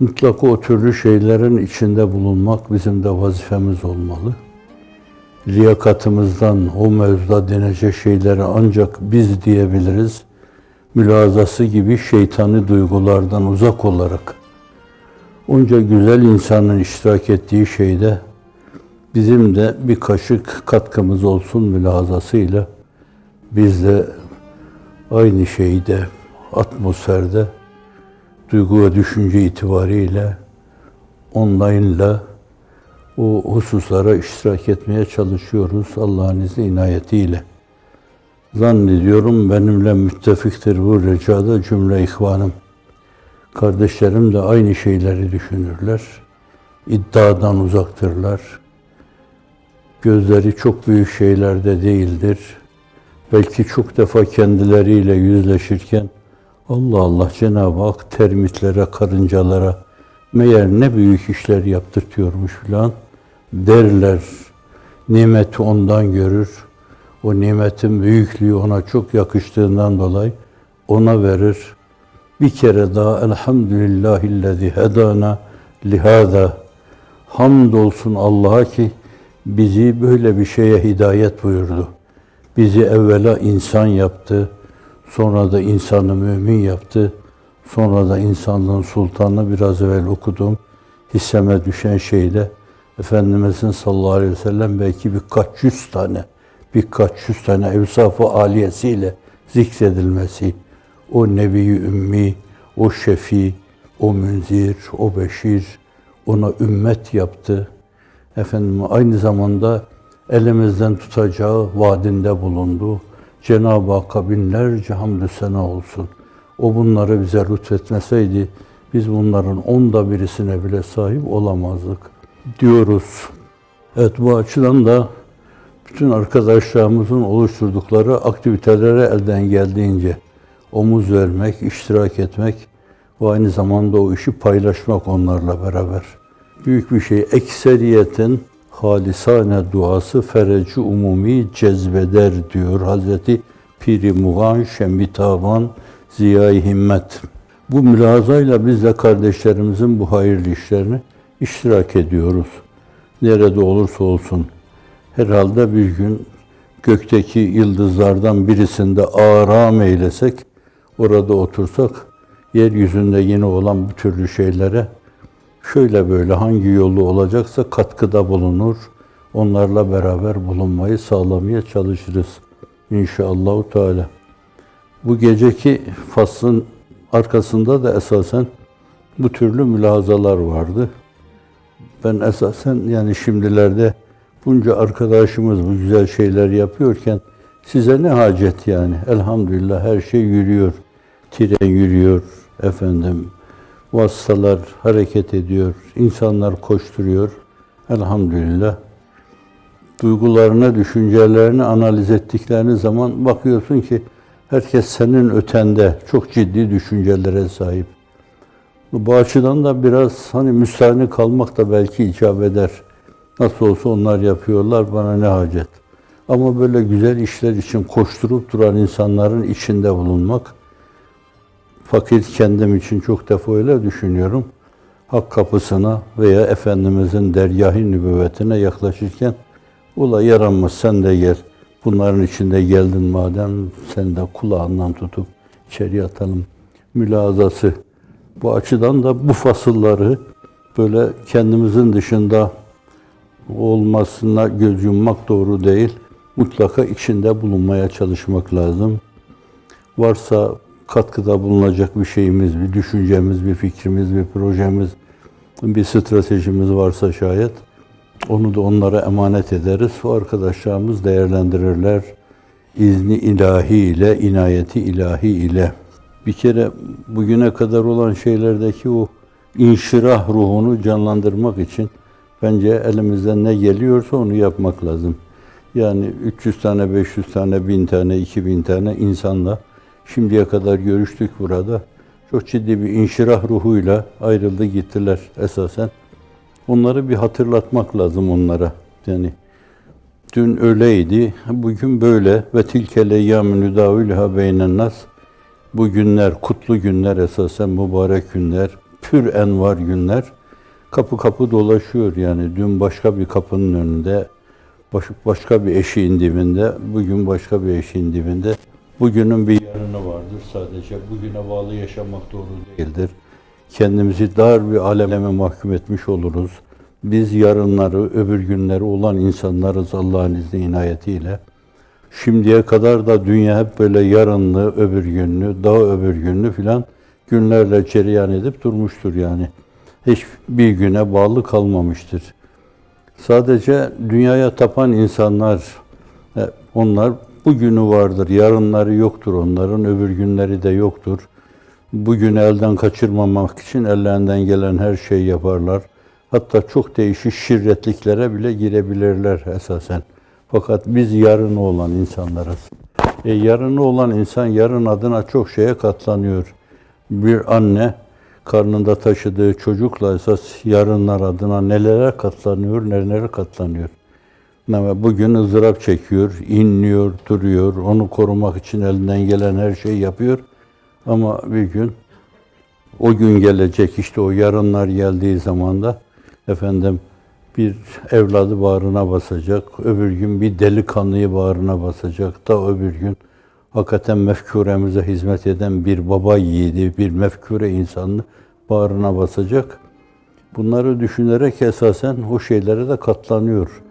Mutlaka o türlü şeylerin içinde bulunmak bizim de vazifemiz olmalı. Liyakatımızdan o mevzuda denecek şeyleri ancak biz diyebiliriz. Mülazası gibi şeytani duygulardan uzak olarak onca güzel insanın iştirak ettiği şeyde bizim de bir kaşık katkımız olsun mülazasıyla biz de aynı şeyde, atmosferde, duygu ve düşünce itibariyle online'la o hususlara iştirak etmeye çalışıyoruz Allah'ın izni inayetiyle. Zannediyorum benimle müttefiktir bu recada cümle ihvanım. Kardeşlerim de aynı şeyleri düşünürler. İddiadan uzaktırlar. Gözleri çok büyük şeylerde değildir. Belki çok defa kendileriyle yüzleşirken Allah Allah Cenab-ı Hak termitlere, karıncalara meğer ne büyük işler yaptırtıyormuş filan derler. Nimeti ondan görür. O nimetin büyüklüğü ona çok yakıştığından dolayı ona verir. Bir kere daha elhamdülillahillezî hedana lihada hamdolsun Allah'a ki bizi böyle bir şeye hidayet buyurdu. Bizi evvela insan yaptı, sonra da insanı mümin yaptı, sonra da insanlığın sultanı biraz evvel okudum. Hisseme düşen şeyde Efendimizin sallallahu aleyhi ve sellem belki birkaç yüz tane, birkaç yüz tane evsaf-ı aliyesiyle zikredilmesi, o nebi ümmi, o şefi, o münzir, o beşir, ona ümmet yaptı. Efendim aynı zamanda elimizden tutacağı vaadinde bulundu. Cenab-ı Hakk'a binlerce hamdü sena olsun. O bunları bize lütfetmeseydi biz bunların onda birisine bile sahip olamazdık diyoruz. Evet bu açıdan da bütün arkadaşlarımızın oluşturdukları aktivitelere elden geldiğince omuz vermek, iştirak etmek ve aynı zamanda o işi paylaşmak onlarla beraber. Büyük bir şey. Ekseriyetin halisane duası fereci umumi cezbeder diyor Hazreti Piri Muğan Şembitavan Ziya-i Himmet. Bu mülazayla biz de kardeşlerimizin bu hayırlı işlerini iştirak ediyoruz. Nerede olursa olsun. Herhalde bir gün gökteki yıldızlardan birisinde aram eylesek, orada otursak, yeryüzünde yine olan bu türlü şeylere şöyle böyle hangi yolu olacaksa katkıda bulunur. Onlarla beraber bulunmayı sağlamaya çalışırız. İnşallah Teala. Bu geceki faslın arkasında da esasen bu türlü mülahazalar vardı. Ben esasen yani şimdilerde bunca arkadaşımız bu güzel şeyler yapıyorken size ne hacet yani? Elhamdülillah her şey yürüyor. Tren yürüyor efendim. Vasıtalar hareket ediyor. insanlar koşturuyor. Elhamdülillah. Duygularını, düşüncelerini analiz ettiklerini zaman bakıyorsun ki herkes senin ötende çok ciddi düşüncelere sahip. Bu açıdan da biraz hani müstahni kalmak da belki icap eder. Nasıl olsa onlar yapıyorlar, bana ne hacet. Ama böyle güzel işler için koşturup duran insanların içinde bulunmak, fakir kendim için çok defa öyle düşünüyorum. Hak kapısına veya Efendimizin dergâh-ı nübüvvetine yaklaşırken, ula yaranmaz sen de gel. Bunların içinde geldin madem sen de kulağından tutup içeri atalım. Mülazası. Bu açıdan da bu fasılları böyle kendimizin dışında olmasına göz yummak doğru değil. Mutlaka içinde bulunmaya çalışmak lazım. Varsa katkıda bulunacak bir şeyimiz, bir düşüncemiz, bir fikrimiz, bir projemiz, bir stratejimiz varsa şayet onu da onlara emanet ederiz. O arkadaşlarımız değerlendirirler. İzni ilahi ile, inayeti ilahi ile. Bir kere bugüne kadar olan şeylerdeki o inşirah ruhunu canlandırmak için bence elimizden ne geliyorsa onu yapmak lazım. Yani 300 tane, 500 tane, 1000 tane, 2000 tane insanla şimdiye kadar görüştük burada. Çok ciddi bir inşirah ruhuyla ayrıldı gittiler esasen. Onları bir hatırlatmak lazım onlara. Yani dün öyleydi, bugün böyle ve tilke leyyâmü nüdâvülhâ beynen nas. Bu günler, kutlu günler esasen mübarek günler, pür envar günler. Kapı kapı dolaşıyor yani. Dün başka bir kapının önünde, baş- başka bir eşiğin dibinde, bugün başka bir eşiğin dibinde. Bugünün bir yarını vardır sadece. Bugüne bağlı yaşamak doğru değildir. Kendimizi dar bir aleme mahkum etmiş oluruz. Biz yarınları, öbür günleri olan insanlarız Allah'ın izni inayetiyle. Şimdiye kadar da dünya hep böyle yarınlı, öbür günlü, daha öbür günlü filan günlerle cereyan edip durmuştur yani. Hiçbir güne bağlı kalmamıştır. Sadece dünyaya tapan insanlar, e, onlar bugünü vardır, yarınları yoktur onların, öbür günleri de yoktur. Bugünü elden kaçırmamak için ellerinden gelen her şeyi yaparlar. Hatta çok değişik şirretliklere bile girebilirler esasen. Fakat biz yarını olan insanlarız. E, yarını olan insan yarın adına çok şeye katlanıyor. Bir anne karnında taşıdığı çocukla esas yarınlar adına nelere katlanıyor, nelere katlanıyor. Ama bugün ızdırap çekiyor, inliyor, duruyor, onu korumak için elinden gelen her şeyi yapıyor. Ama bir gün o gün gelecek işte o yarınlar geldiği zaman da efendim bir evladı bağrına basacak, öbür gün bir delikanlıyı bağrına basacak, da öbür gün hakikaten mefkuremize hizmet eden bir baba yiğidi, bir mefkure insanını bağrına basacak. Bunları düşünerek esasen o şeylere de katlanıyor.